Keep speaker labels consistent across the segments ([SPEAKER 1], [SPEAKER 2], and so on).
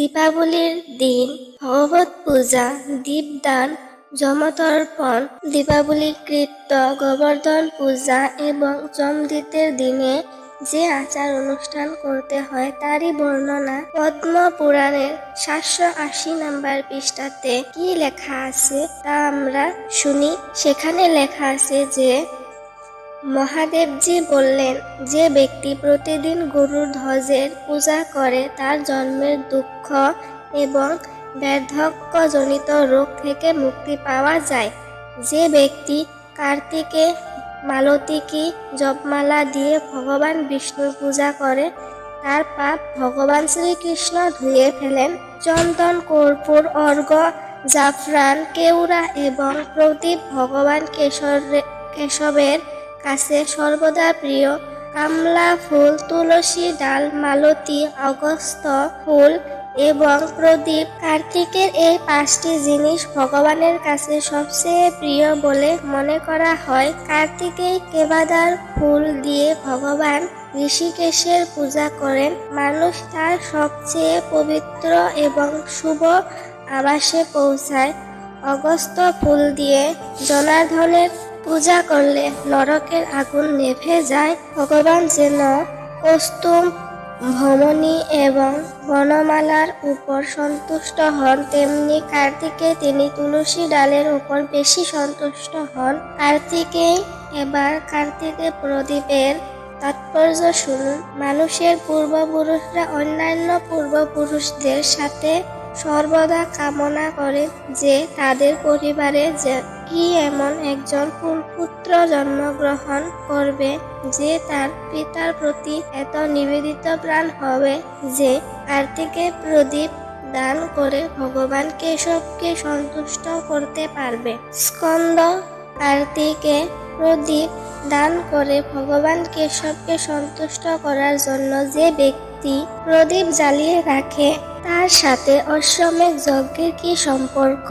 [SPEAKER 1] দীপাবলির দিন, ভগবত পূজা, দীপদান, যমতর্পণ, দীপাবলি কৃত্য গোবর্ধন পূজা এবং জমদিতের দিনে যে আচার অনুষ্ঠান করতে হয় তারই বর্ণনা পদ্ম পুরাণের সাতশো আশি নাম্বার পৃষ্ঠাতে কি লেখা আছে তা আমরা শুনি। সেখানে লেখা আছে যে মহাদেবজি বললেন, যে ব্যক্তি প্রতিদিন গরুর ধ্বজের পূজা করে, তার জন্মের দুঃখ এবং বার্ধক্যজনিত রোগ থেকে মুক্তি পাওয়া যায়। যে ব্যক্তি কার্তিকে, মালতীকে জপমালা দিয়ে ভগবান বিষ্ণুর পূজা করে, তার পাপ ভগবান শ্রীকৃষ্ণ ধুয়ে ফেলেন। চন্দন, কর্পূর অর্ঘ জাফরান কেউরা এবং প্রদীপ ভগবান কেশর, কেশবের কাছে সর্বদা প্রিয়। কামলা ফুল, তুলসী ডাল, মালতী, অগস্ত ফুল এবং প্রদীপ। কার্তিকের এই পাঁচটি জিনিস ভগবানের কাছে সবচেয়ে প্রিয় বলে মনে করা হয়। কার্তিকেই কেবাদার ফুল দিয়ে ভগবান ঋষিকেশের পূজা করেন। মানুষ তার সবচেয়ে পবিত্র এবং শুভ আবাসে পৌঁছায়। অগস্ত ফুল দিয়ে জনার্দনের পূজা করলে নরকের আগুন নেভে যায়। ভগবান যেন কস্তুম ভ্রমণী এবং বনমালার উপর সন্তুষ্ট হন, তেমনি কার্তিকে তিনি তুলসী ডালের উপর বেশি সন্তুষ্ট হন। কার্তিকে এবার কার্তিকে প্রদীপের তাৎপর্য শুনুন। মানুষের পূর্বপুরুষরা অন্যান্য পূর্বপুরুষদের সাথে সর্বদা কামনা করে যে তাদের পরিবারে কি এমন একজন পুত্র জন্মগ্রহণ করবে যে তার পিতার প্রতি এত নিবেদিত প্রাণ হবে যে কার্তিকে প্রদীপ দান করে ভগবান কেশবকে সন্তুষ্ট করতে পারবে। স্কন্দ কার্তিকে প্রদীপ দান করে ভগবান কেশবকে সন্তুষ্ট করার জন্য যে ব্যক্তি প্রদীপ জ্বালিয়ে রাখে, তার সাথে অশ্বমেধ যজ্ঞের কি সম্পর্ক?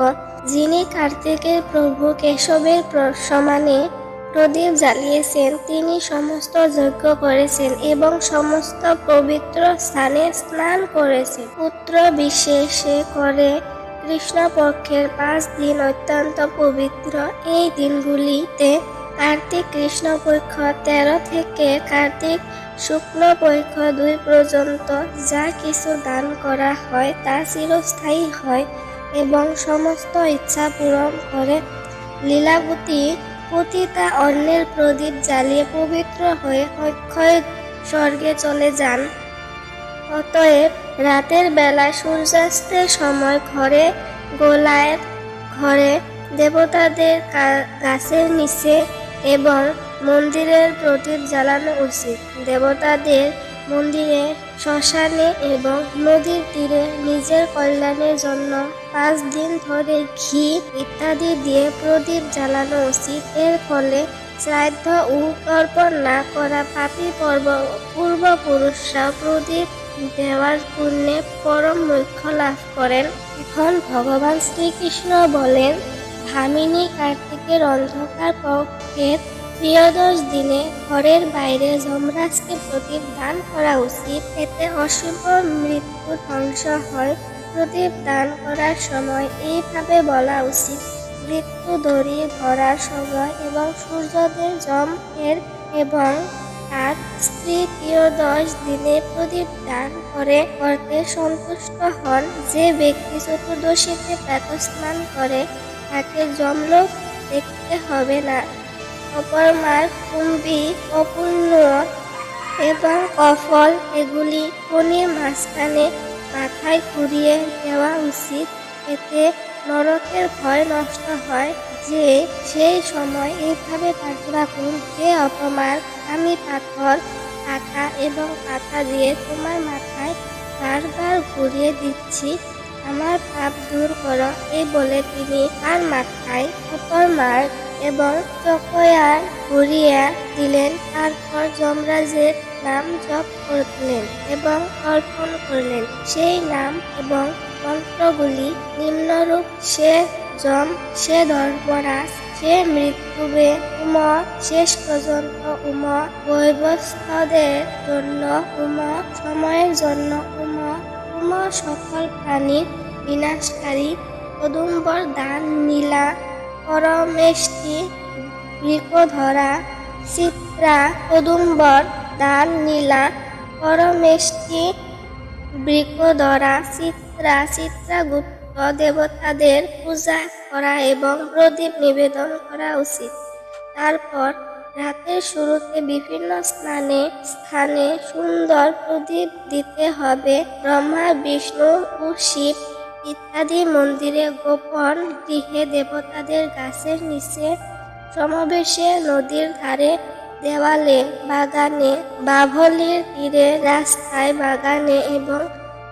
[SPEAKER 1] যিনি কার্তিকের প্রভু কেশবের সমানে প্রদীপ জ্বালিয়েছেন, তিনি সমস্ত যজ্ঞ করেছেন এবং সমস্ত পবিত্র স্থানে স্নান করেছেন। পুত্র বিশেষে করে কৃষ্ণপক্ষের পাঁচ দিন অত্যন্ত পবিত্র। এই দিনগুলিতে কার্তিক কৃষ্ণপক্ষ তেরো থেকে কার্তিক শুক্লপক্ষ দুই পর্যন্ত যা কিছু দান করা হয় তা চিরস্থায়ী হয়। এবং সমস্ত ইচ্ছা পূরণ করে লীলাবতী পতিতা অন্যের প্রদীপ জ্বালিয়ে পবিত্র হয়ে অক্ষয় স্বর্গে চলে যান। অতএব রাতের বেলা সূর্যাস্তের সময় ঘরে গোলায় ঘরে দেবতাদের গাছের নিচে এবং মন্দিরের প্রদীপ জ্বালানো উচিত। দেবতাদের মন্দিরে শ্মশানে এবং নদীর তীরে নিজের কল্যাণের জন্য পাঁচ দিন ধরে ঘি ইত্যাদি দিয়ে প্রদীপ জ্বালানো উচিত। এর ফলে শ্রাদ্ধ ও না করা পাপী পর্ব পূর্বপুরুষরা প্রদীপ দেওয়ার পুণ্যে পরম মোক্ষ লাভ করেন। এখন ভগবান শ্রীকৃষ্ণ বলেন, ভামিনী কার্তিকের অন্ধকার পক্ষের প্রিয়দশ দিনে ঘরের বাইরে যমরাজকে প্রদীপ দান করা উচিত। এতে অশুভ মৃত্যু ধ্বংস হয়। প্রদীপ দান করার সময় এইভাবে বলা উচিত, মৃত্যু দড়ি ধরার সময় এবং সূর্যদের জম এর এবং তার স্ত্রী ত্রয়োদশ দিনে প্রদীপ দান করে করতে সন্তুষ্ট হন। যে ব্যক্তি চতুর্দশীতে প্রাতস্নান করে, তাকে জমলোক দেখতে হবে না। অপরমার কুম্ভি, অপূর্ণ এবং কফল, এগুলি কোণের মাঝখানে মাথায় ঘুরিয়ে দেওয়া উচিত। এতে নরকের ভয় নষ্ট হয় যে সেই সময় এইভাবে প্রার্থনা করুন হে অপমার আমি পাথর কাটা এবং পাতা দিয়ে তোমার মাথায় বারবার ঘুরিয়ে দিচ্ছি। আমার পাপ দূর করো, এই বলে তিনি তার মাথায় অপর মার এবং চকয়ার ঘুরিয়ে দিলেন। তারপর যমরাজের নাম জপ করলেন এবং অর্পণ করলেন। সেই নাম এবং মন্ত্রগুলি নিম্নরূপ, সে যম, সে ধর্মরাজ, সে মৃত্যুবে উম শেষ পর্যন্ত উম বৈবস্থদের জন্য উম, সময়ের জন্য উম উম সকল প্রাণীর বিনাশকারী, কদম্বর দান, নীলা পরমেষ্টি বৃকধরা চিত্রা কদম্বর, দান, নীলা, পরমেষ্টি বৃকধরা চিত্রা চিত্রাগুপ্ত দেবতাদের পূজা করা এবং প্রদীপ নিবেদন করা উচিত। তারপর রাতের শুরুতে বিভিন্ন স্নানে, স্থানে সুন্দর প্রদীপ দিতে হবে। ব্রহ্মা, বিষ্ণু ও শিব ইত্যাদি মন্দিরে গোপন গৃহে দেবতাদের গাছের নিচে সমাবেশে নদীর ধারে দেওয়ালে, বাগানে, বাভলির তীরে, রাস্তায়, বাগানে এবং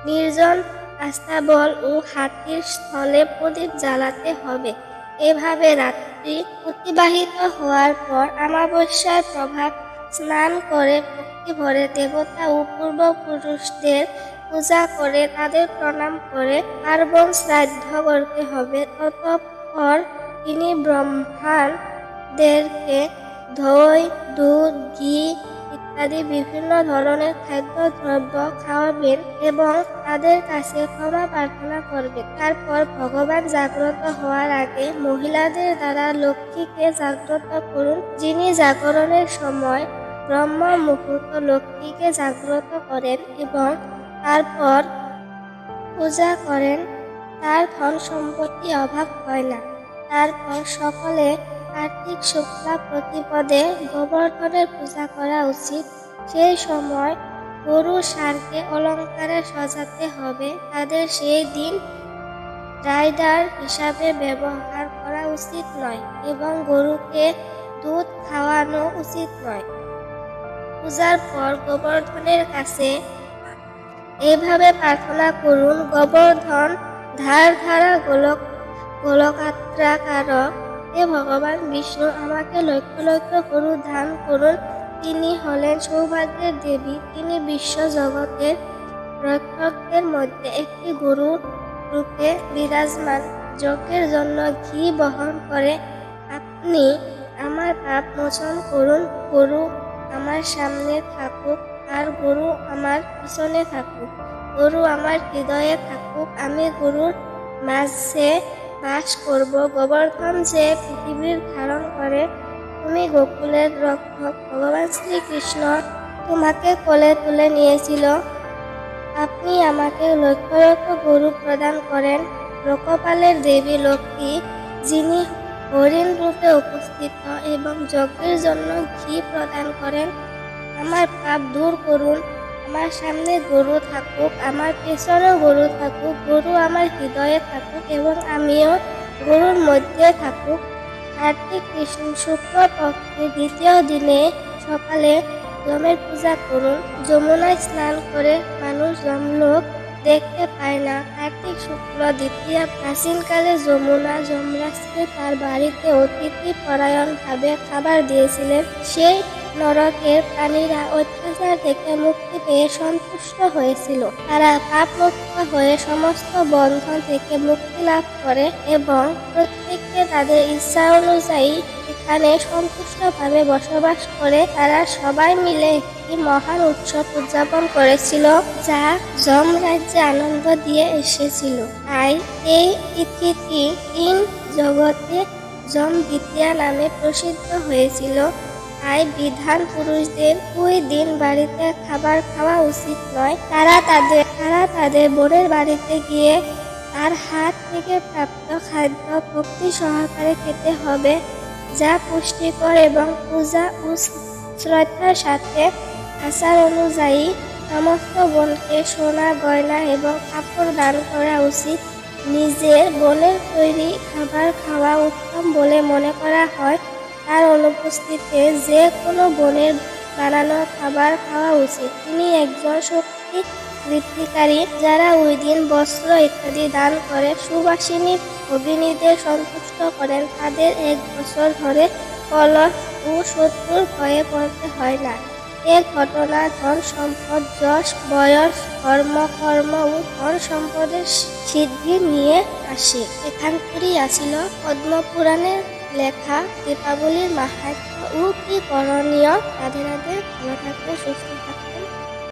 [SPEAKER 1] নির্জন আস্তাবল ও হাতির স্থলে প্রদীপ জ্বালাতে হবে। এভাবে রাত্রি অতিবাহিত হওয়ার পর আমাবস্যার প্রভাব স্নান করে ভক্তি ভরে দেবতা ও পূর্বপুরুষদের পূজা করে, তাদের প্রণাম করে, পার্বণ শ্রাদ্ধ করতে হবে। অতঃপর তিনি ব্রহ্মাণদেরকে দই দুধ, ঘি ইত্যাদি বিভিন্ন ধরনের খাদ্য, দ্রব্য খাওয়াবেন এবং তাদের কাছে ক্ষমা প্রার্থনা করবেন। তারপর ভগবান জাগ্রত হওয়ার আগে মহিলাদের দ্বারা লক্ষ্মীকে জাগ্রত করুন, যিনি জাগরণের সময় ব্রহ্ম মুহূর্ত লক্ষ্মীকে জাগ্রত করেন এবং তারপর পূজা করেন, তার ধন সম্পত্তি অভাব হয় না। তারপর সকলে কার্তিক শুক্লা প্রতিপদে গোবর্ধনের পূজা করা উচিত। সেই সময় গরু সারকে অলঙ্কারে সাজাতে হবে। তাদের সেই দিন রাইডার হিসাবে ব্যবহার করা উচিত নয় এবং গরুকে দুধ খাওয়ানো উচিত নয়। পূজার পর গোবর্ধনের কাছে এইভাবে প্রার্থনা করুন। গোবর্ধন ধার ধারা গোলক গোলকাত্রাকারক হে ভগবান বিষ্ণু, আমাকে লক্ষ লক্ষ গরু দান করুন। তিনি হলেন সৌভাগ্যের দেবী। তিনি বিশ্ব জগতের রক্ষকদের মধ্যে একটি গরু রূপে বিরাজমান। যজ্ঞের জন্য ঘি বহন করে আপনি আমার পাপ মোচন করুন। গরু আমার সামনে থাকুক। আর গরু আমার পিছনে থাকুক। গরু আমার হৃদয়ে থাকুক। আমি গরুর মাঝে বাস করব। গোবর্ধন যে পৃথিবীর ধারণ করে, তুমি গোকুলের রক্ষক। ভগবান শ্রীকৃষ্ণ তোমাকে কোলে তুলে নিয়েছিল। আপনি আমাকে লক্ষ লক্ষ গরু প্রদান করেন। লোকপালের দেবী লক্ষ্মী যিনি হরিণ রূপে উপস্থিত এবং যজ্ঞের জন্য ঘি প্রদান করেন আমার পাপ দূর করুন, আমার সামনে গরু থাকুক, আমার পেছনেও গরু থাকুক, গরু আমার হৃদয়ে থাকুক এবং আমিও গরুর মধ্যে থাকুক। কার্তিক কৃষ্ণ, শুক্ল পক্ষের দ্বিতীয় দিনে সকালে যমের পূজা করুন। যমুনায় স্নান করে মানুষ যমলোক দেখতে পায় না। কার্তিক শুক্ল দ্বিতীয় প্রাচীনকালে যমুনা যমরাজকে তার বাড়িতে অতিথি পরায়ণভাবে খাবার দিয়েছিলেন। সেই নরকের প্রাণীরা অত্যাচার থেকে মুক্তি পেয়ে সন্তুষ্ট হয়েছিল। তারা পাপ মুক্ত হয়ে সমস্ত বন্ধন থেকে মুক্তি লাভ করে এবং প্রত্যেককে তাদের ইচ্ছা অনুযায়ী এখানে সন্তুষ্টভাবে বসবাস করে, তারা সবাই মিলে একটি মহান উৎসব উদযাপন করেছিল যা যম রাজ্যে আনন্দ দিয়ে এসেছিল। তাই এই তিথিটি তিন জগতে যম দ্বিতীয়া নামে প্রসিদ্ধ হয়েছিল। তাই বিধান পুরুষদের ওই দিন বাড়িতে খাবার খাওয়া উচিত নয়। তারা তাদের তারা তাদের বোনের বাড়িতে গিয়ে তার হাত থেকে প্রাপ্ত খাদ্য ভক্তি সহকারে খেতে হবে, যা পুষ্টিকর এবং পূজা ও শ্রদ্ধার সাথে আচার অনুযায়ী সমস্ত বোনকে সোনা, গয়না এবং কাপড় দান করা উচিত। নিজের বোনের তৈরি খাবার খাওয়া উত্তম বলে মনে করা হয়। তার অনুপস্থিতিতে যে কোনো বোনের বানানো খাবার খাওয়া উচিত। তিনি একজন শক্তি বৃত্তিকারী যারা ওই দিন বস্ত্র ইত্যাদি দান করে সুবাসিনী ভগিনীদের সন্তুষ্ট করেন। তাদের এক বছর ধরে কলহ ও শত্রুর ভয়ে পড়তে হয় না। এ ঘটনা ধন সম্পদ, যশ, বয়স, কর্ম কর্ম ও ধন সম্পদের সিদ্ধি নিয়ে আসে। এখান করেই আসিল পদ্মপুরাণের লেখা দীপাবলির মাহাত্ম ও কি করণীয়? রাধে রাধে ভালো থাকবে সুস্থ থাকবে